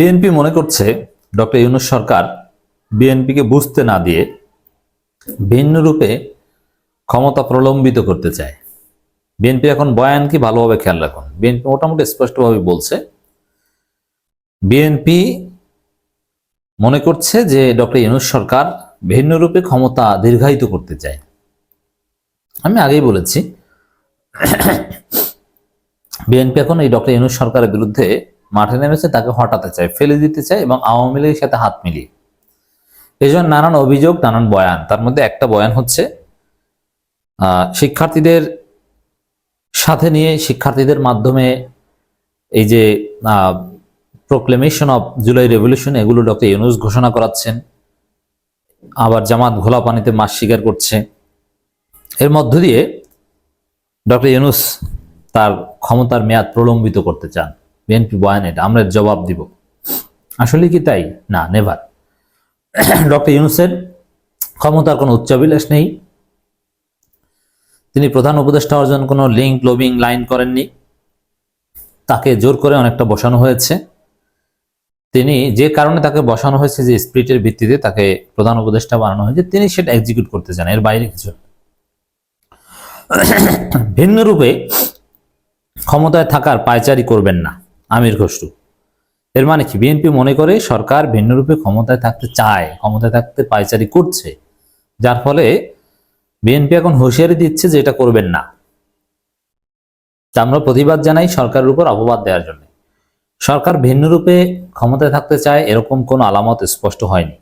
BNP মনে করছে doctor Yunus সরকার বিএনপিকে বুঝতে না দিয়ে ভিন্ন রূপে ক্ষমতা প্রলম্বিত করতে চায়। বিএনপি এখন বয়ান কি ভালোভাবে খেয়াল রাখুন। বিএনপি মোটামুটি স্পষ্টভাবে বলছে, বিএনপি মনে করছে যে ডক্টর ইউনুস সরকার ভিন্ন রূপে ক্ষমতা দীর্ঘায়িত করতে চায়। আমি আগেই বলেছি, বিএনপি এখন এই ডক্টর ইউনুস সরকারের বিরুদ্ধে মাঠে নেমেছে, তাকে হটাতে চায়, ফেলে দিতে চায় এবং আওয়ামী লীগের সাথে হাত মিলিয়ে। এই জন্য নানান অভিযোগ, নানান বয়ান। তার মধ্যে একটা বয়ান হচ্ছে শিক্ষার্থীদের সাথে নিয়ে, শিক্ষার্থীদের মাধ্যমে এই যে প্রোক্লেমেশন অফ জুলাই রেভলিউশন এগুলো ডক্টর ইউনুস ঘোষণা করাচ্ছেন। আবার জামাত ঘোলা পানিতে মাছ শিকার করছে। এর মধ্য দিয়ে ডক্টর ইউনুস তার ক্ষমতার মেয়াদ প্রলম্বিত করতে চান। বিএনপি বয়ান এটা আমরা জবাব দিব। আসলে কি তাই? না নেভার ডক্টর ইউনুসের ক্ষমতার কোনো উচ্চাভিলাষ নেই। তিনি প্রধান উপদেষ্টা অর্জন কোনো লিঙ্ক লবিং লাইন করেননি। তাকে জোর করে অনেকটা বসানো হয়েছে। তিনি যে কারণে তাকে বসানো হয়েছে, যে স্পিরিটের ভিত্তিতে তাকে প্রধান উপদেষ্টা বানানো হয়েছে, তিনি সেটা এক্সিকিউট করতে চান, এর বাইরে কিছু। ভিন্ন রূপে ক্ষমতায় থাকার পায়চারি করবেন না। আমির খসরু। এর মানে কি? বিএনপি মনে করে সরকার ভিন্ন রূপে ক্ষমতায় থাকতে চায়, ক্ষমতায় থাকতে পায়চারি করছে। যার ফলে বিএনপি এখন হুঁশিয়ারি দিচ্ছে যে এটা করবেন না। আমরা প্রতিবাদ জানাই সরকারের উপর অপবাদ দেওয়ার জন্য। সরকার ভিন্ন রূপে ক্ষমতায় থাকতে চায় এরকম কোনো আলামত স্পষ্ট হয়নি।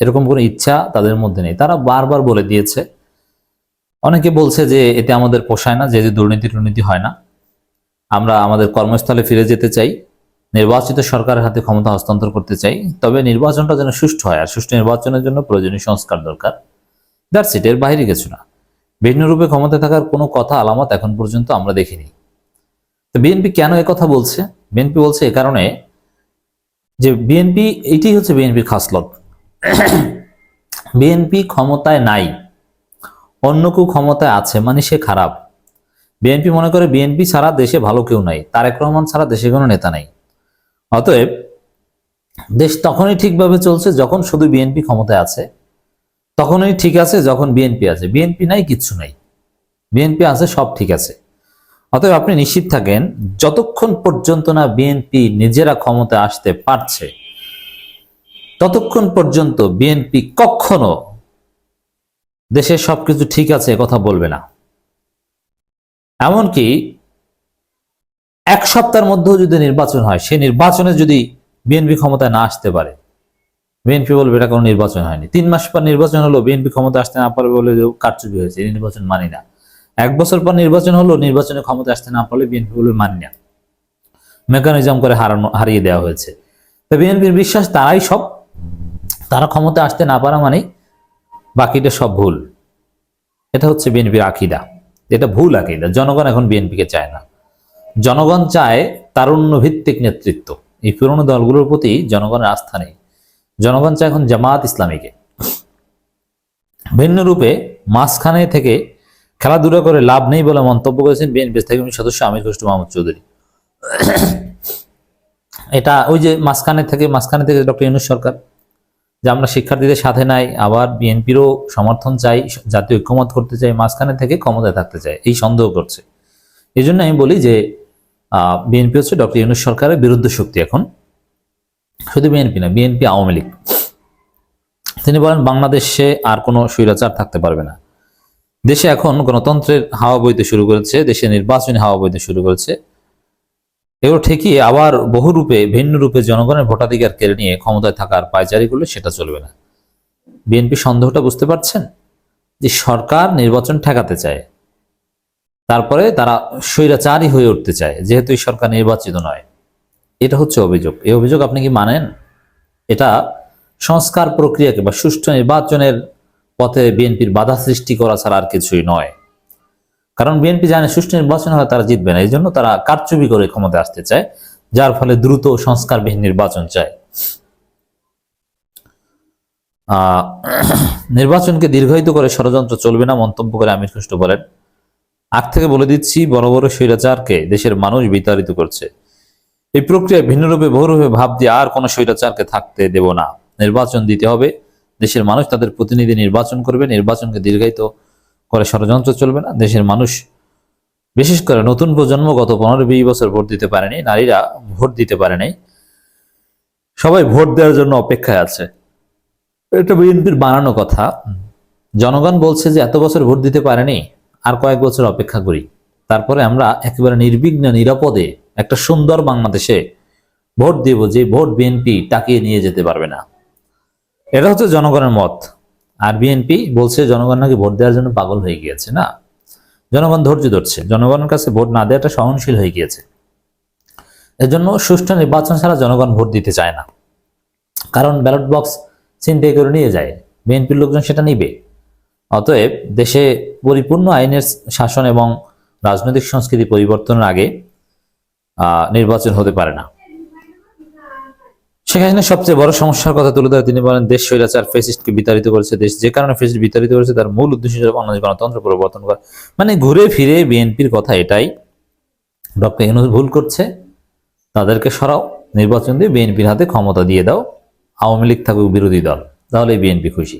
এরকম কোনো ইচ্ছা তাদের মধ্যে নেই। তারা বারবার বলে দিয়েছে। অনেকে বলছে যে এতে আমাদের পোষায় না, যে দুর্নীতি টুর্নীতি হয় না। আমরা আমাদের কর্মস্থলে ফিরে যেতে চাই, নির্বাচিত সরকারের হাতে ক্ষমতা হস্তান্তর করতে চাই, তবে নির্বাচনটা যেন সুষ্ঠু হয়, আর সুষ্ঠু নির্বাচনের জন্য প্রয়োজনীয় সংস্কার দরকার। দ্যাটস ইট এর বাইরে কিছু না। ভিন্ন রূপে ক্ষমতা থাকার কোনো কথা, আলামত এখন পর্যন্ত আমরা দেখিনি। তো বিএনপি কেন কথা বলছে? বিএনপি বলছে এ কারণে যে বিএনপি এটি হচ্ছে বিএনপির খাসলত। বিএনপি ক্ষমতায় নাই, অন্য কেউ ক্ষমতায় আছে মানে সে খারাপ। বিএনপি মনে করে বিএনপি ছাড়া দেশে ভালো কেউ নাই, তারেক রহমান ছাড়া দেশে কোনো নেতা নাই। অতএব দেশ তখনই ঠিকভাবে চলছে যখন শুধু বিএনপি ক্ষমতায় আছে, তখনই ঠিক আছে যখন বিএনপি আছে। বিএনপি নাই, কিচ্ছু নাই। বিএনপি আছে, সব ঠিক আছে। অতএব আপনি নিশ্চিত থাকেন, যতক্ষণ পর্যন্ত না বিএনপি নিজেরা ক্ষমতায় আসতে পারছে, ততক্ষণ পর্যন্ত বিএনপি কখনো দেশের সবকিছু ঠিক আছে কথা বলবে না। এমনকি এক সপ্তাহের মধ্যেও যদি নির্বাচন হয়, সেই নির্বাচনে যদি বিএনপি ক্ষমতায় না আসতে পারে বিএনপি বলবে এটা কোনো নির্বাচন হয়নি। তিন মাস পর নির্বাচন হলো বিএনপি ক্ষমতা আসতে না পারবে বলে কারচুপি হয়েছে নির্বাচন মানি না। এক বছর পর নির্বাচন হলো, নির্বাচনে ক্ষমতা আসতে না পারলে বিএনপি বলবে মানি না। মেকানিজম করে হারানো, হারিয়ে দেওয়া হয়েছে। তো বিএনপির বিশ্বাস, তারাই সব, তারা ক্ষমতা আসতে না পারা মানে বাকিটা সব ভুল। এটা হচ্ছে বিএনপির আকিদা। এটা ভুল আকিদা জনগণ এখন বিএনপিকে চায় না। জনগণ চায় তারুণ্য ভিত্তিক নেতৃত্ব। এই পুরনো দলগুলোর প্রতি জনগণের আস্থা নেই। জনগণ চায় এখন জামাত ইসলামীকে। ভিন্ন রূপে মাঝখানে থেকে খেলাধুলা করে লাভ নেই বলে মন্তব্য করেছেন বিএনপি থেকে সদস্য আমির খসরু মাহমুদ চৌধুরী। এটা ওই যে মাঝখানে থেকে মাঝখানে থেকে ডক্টর ইউনুস সরকার। যে আমরা শিক্ষার্থীদের সাথে নাই, আবার বিএনপিরও সমর্থন চাই, জাতীয় ঐক্যমত করতে চাই, মাঝখানে থেকে ক্ষমতায় থাকতে চাই, এই সন্দেহ করছে। এই জন্য আমি বলি যে বিএনপি হচ্ছে ডক্টর ইউনুস সরকারের বিরুদ্ধ শক্তি এখন। শুধু বিএনপি না, বিএনপি আওয়ামী লীগ। তিনি বলেন, বাংলাদেশে আর কোনো স্বৈরাচার থাকতে পারবে না। দেশে এখন গণতন্ত্রের হাওয়া বইতে শুরু করেছে, দেশে নির্বাচনী হাওয়া বইতে শুরু করেছে। এগুলো ঠিকই আবার বহু রূপে ভিন্ন রূপে জনগণের ভোটাধিকার কেড়ে নিয়ে ক্ষমতায় থাকার পায়চারি করলে সেটা চলবে না। বিএনপি সন্দেহটা বুঝতে পারছেন? যে সরকার নির্বাচন ঠেকাতে চায়, তারপরে তারা স্বৈরাচারই হয়ে উঠতে চায়, যেহেতু এই সরকার নির্বাচিত নয়। এটা হচ্ছে অভিযোগ। এই অভিযোগ আপনি কি মানেন? এটা সংস্কার প্রক্রিয়াকে বা সুষ্ঠু নির্বাচনের পথে বিএনপির বাধা সৃষ্টি করা ছাড়া আর কিছুই নয়। কারণ বিএনপি জানে সুষ্ঠু নির্বাচন হলে তারা জিতবে না, এই জন্য তারা কারচুপি করে ক্ষমতায় আসতে চায়, যার ফলে দ্রুত সংস্কারবিহীন নির্বাচন চায়। নির্বাচনকে দীর্ঘায়িত করে ষড়যন্ত্র চলবে না, মন্তব্য করে আমির খসরু বলেন। আগ থেকে বলে দিচ্ছি, বড় বড় স্বৈরাচারকে দেশের মানুষ বিতাড়িত করছে। এই প্রক্রিয়ায় ভিন্নরূপে, বহুরূপে ভাব দিয়ে আর কোনো স্বৈরাচারকে থাকতে দেব না। নির্বাচন দিতে হবে, দেশের মানুষ তাদের প্রতিনিধি নির্বাচন করবে, নির্বাচনকে দীর্ঘায়িত করে ষড়যন্ত্র চলবে না। দেশের মানুষ, বিশেষ করে নতুন প্রজন্ম গত পনেরো বিশ বছর ভোট দিতে পারেনি, নারীরা ভোট দিতে পারেনি সবাই ভোট দেওয়ার জন্য অপেক্ষায় আছে। এটা বিএনপির বানানো কথা। জনগণ বলছে যে, এত বছর ভোট দিতে পারেনি, আর কয়েক বছর অপেক্ষা করি। তারপরে আমরা একেবারে নির্বিঘ্ন, নিরাপদে একটা সুন্দর বাংলাদেশে ভোট দেব যে ভোট বিএনপি টাকিয়ে নিয়ে যেতে পারবে না। এটা হচ্ছে জনগণের মত। আর বিএনপি বলছে জনগণ নাকি ভোট দেওয়ার জন্য পাগল হয়ে গিয়েছে, না? জনগণ ধৈর্য ধরছে। জনগণের কাছে ভোট না দেওয়াটা সহনশীল হয়ে গিয়েছে। এজন্য সুষ্ঠু নির্বাচন ছাড়া জনগণ ভোট দিতে চায় না। কারণ ব্যালট বক্স চিন্তাই করে নিয়ে যায়। বিএনপির লোকজন সেটা নিবে। অতএব দেশে পরিপূর্ণ আইনের শাসন এবং রাজনৈতিক সংস্কৃতি পরিবর্তনের আগে নির্বাচন হতে পারে না। হাসিনা সবচেয়ে বড় সমস্যার কথা তুলে ধরে তিনি বলেন, দেশ স্বৈরাচার ফেসিস্টকে বিতাড়িত করেছে, দেশ যে কারণে ফেসিস্ট বিতাড়িত করেছে, তার মূল উদ্দেশ্য হিসেবে বাংলাদেশ গণতন্ত্র পরিবর্তন করা। মানে ঘুরে ফিরে বিএনপির কথা এটাই। ডক্টর ইউনুস ভুল করছে, তাদেরকে সরাও, নির্বাচন দিয়ে বিএনপির হাতে ক্ষমতা দিয়ে দাও, আওয়ামী লীগ থাকুক বিরোধী দল তাহলে বিএনপি খুশি।